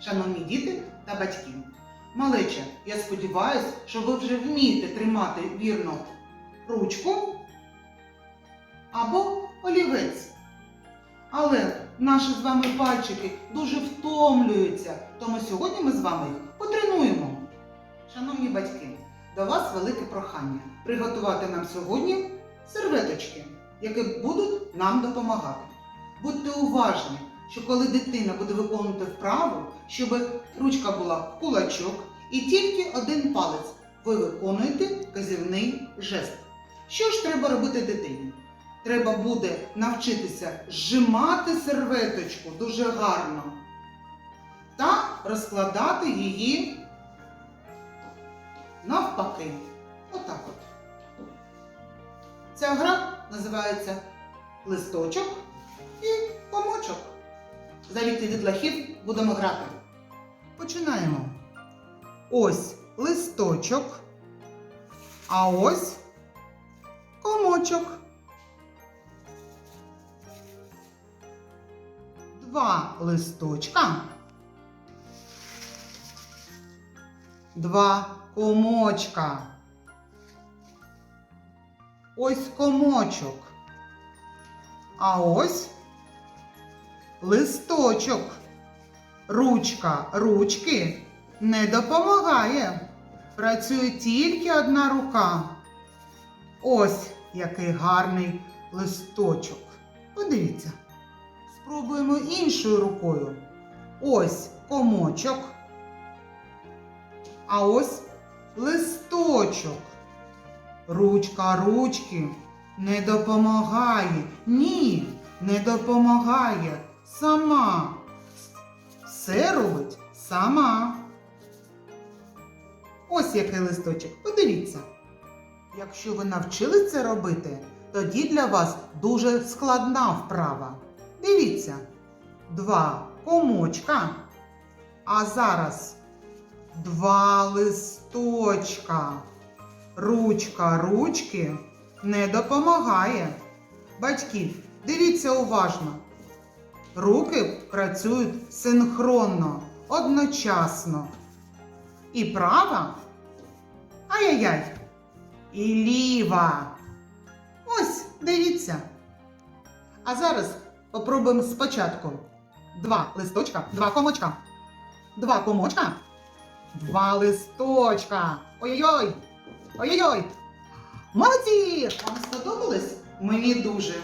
шановні діти та батьки. Малеча, я сподіваюся, що ви вже вмієте тримати вірно ручку або олівець. Але наші з вами пальчики дуже втомлюються, тому сьогодні ми з вами їх потренуємо. Шановні батьки, до вас велике прохання приготувати нам сьогодні серветочки, які будуть нам допомагати. Будьте уважні, що коли дитина буде виконувати вправу, щоб ручка була в кулачок і тільки один палець, ви виконуєте казівний жест. Що ж треба робити дитині? Треба буде навчитися зжимати серветочку дуже гарно та розкладати її навпаки. Отак от. Ця гра називається листочок і комочок. Завідки дітлахів будемо грати. Починаємо. Ось листочок, а ось комочок. Два листочка. Два комочка. Ось комочок. А ось листочок. Ручка ручки не допомагає. Працює тільки одна рука. Ось який гарний листочок. Подивіться. Спробуємо іншою рукою. Ось комочок. А ось листочок. Ручка ручки не допомагає. Ні, не допомагає. Сама. Все робить сама. Ось який листочок. Подивіться. Якщо ви навчились це робити, тоді для вас дуже складна вправа. Дивіться, два комочка, а зараз два листочка. Ручка ручки не допомагає. Батьки, дивіться уважно. Руки працюють синхронно, одночасно. І права, ай-яй-яй, і ліва. Ось, дивіться. А зараз попробуємо спочатку. Два листочка, два комочка. Два комочка. Два листочка. Ой-ой-ой. Ой-ой-ой. Молодці! Вам сподобалось? Мені дуже.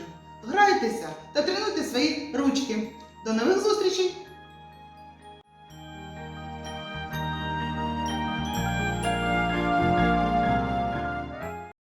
Грайтеся та тренуйте свої ручки. До нових зустрічей!